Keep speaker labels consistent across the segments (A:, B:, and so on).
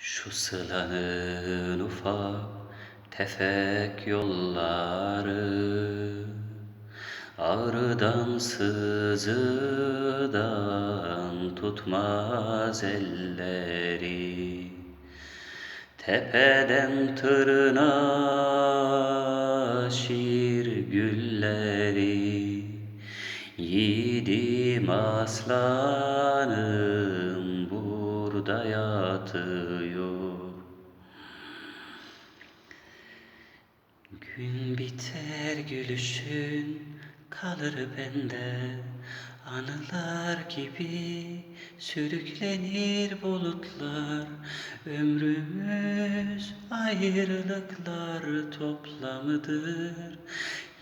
A: Şu sılanın ufak tefek yolları Ağrıdan sızıdan tutmaz elleri. Tepeden tırnağa şiir gülleri Yiğidim aslanım yatıyor Gün biter gülüşün kalır bende. Anılar gibi sürüklenir bulutlar. Ömrümüz ayrılıklar toplamıdır.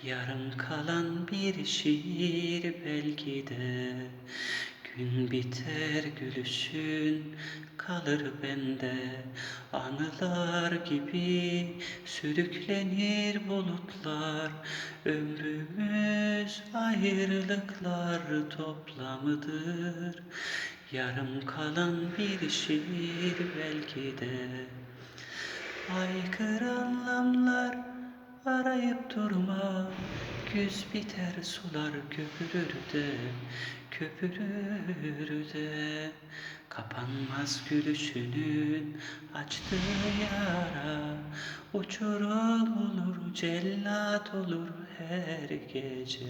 A: Yarım kalan bir şiir belki de Gün biter gülüşün kalır bende. Anılar gibi sürüklenir bulutlar. Ömrümüz ayrılıklar toplamıdır. Yarım kalan bir şiir belki de Aykırı anlamlar arayıp durma Güz biter sular köpürür de Köpürür de Kapanmaz gülüşünün açtığı yara Uçurum olur cellat olur her gece